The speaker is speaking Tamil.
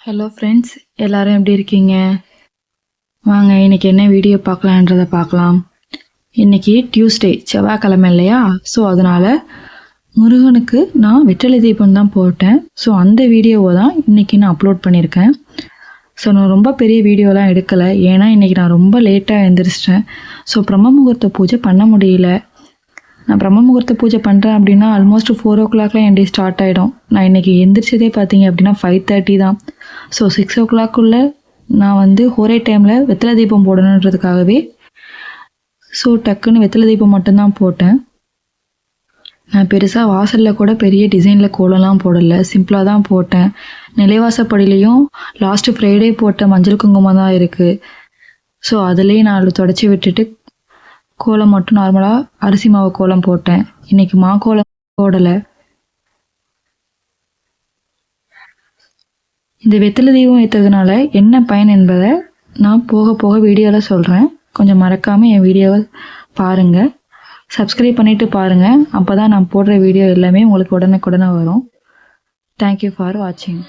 ஹலோ ஃப்ரெண்ட்ஸ் எல்லாரும் எப்படி இருக்கீங்க? வாங்க இன்னைக்கு என்ன வீடியோ பார்க்கலான்றதை பார்க்கலாம். இன்னைக்கு டியூஸ்டே செவ்வாய்க்கிழமை இல்லையா? ஸோ அதனால் முருகனுக்கு நான் வெற்றிலை தீபம் தான் போட்டேன். ஸோ அந்த வீடியோவை தான் இன்னைக்கு நான் அப்லோட் பண்ணியிருக்கேன். ஸோ நான் ரொம்ப பெரிய வீடியோலாம் எடுக்கலை. ஏன்னா இன்றைக்கி நான் ரொம்ப லேட்டாக எழுந்திரிச்சிட்டேன் ஸோ பிரம்ம முகூர்த்த பூஜை பண்ண முடியல. நான் பிரம்ம முகூர்த்த பூஜை பண்ணுறேன் அப்படின்னா ஆல்மோஸ்ட் ஃபோர் ஓ கிளாக்லாம் என் டே ஸ்டார்ட் ஆகிடும் நான் இன்றைக்கி எந்திரிச்சதே பார்த்தீங்க அப்படின்னா ஃபைவ் தேர்ட்டி தான். ஸோ சிக்ஸ் ஓ கிளாக்குள்ளே நான் வந்து ஒரே டைமில் வெத்தலை தீபம் போடணுன்றதுக்காகவே ஸோ டக்குன்னு வெத்தலை தீபம் மட்டும்தான் போட்டேன். நான் பெருசாக வாசலில் கூட பெரிய டிசைனில் கோலம்லாம் போடலை. சிம்பிளாக தான் போட்டேன். நிலைவாசப்படியிலையும் லாஸ்ட்டு ஃப்ரைடே போட்ட மஞ்சள் குங்குமம் தான் இருக்குது ஸோ அதுலேயே நான் தொடச்சி விட்டுட்டு கோலம் மட்டும் நார்மலாக அரிசி மாவு கோலம் போட்டேன். இன்னைக்கு மா கோலம் போடலை. இந்த வெத்தலை தீபம் ஏற்றதுனால என்ன பயன் என்பதை நான் போக போக வீடியோவில் சொல்கிறேன் கொஞ்சம் மறக்காமல் என் வீடியோவை பாருங்கள் சப்ஸ்கிரைப் பண்ணிவிட்டு பாருங்கள் அப்போ தான் நான் போடுற வீடியோ எல்லாமே உங்களுக்கு உடனுக்குடனே வரும். தேங்க்யூ ஃபார் வாட்சிங்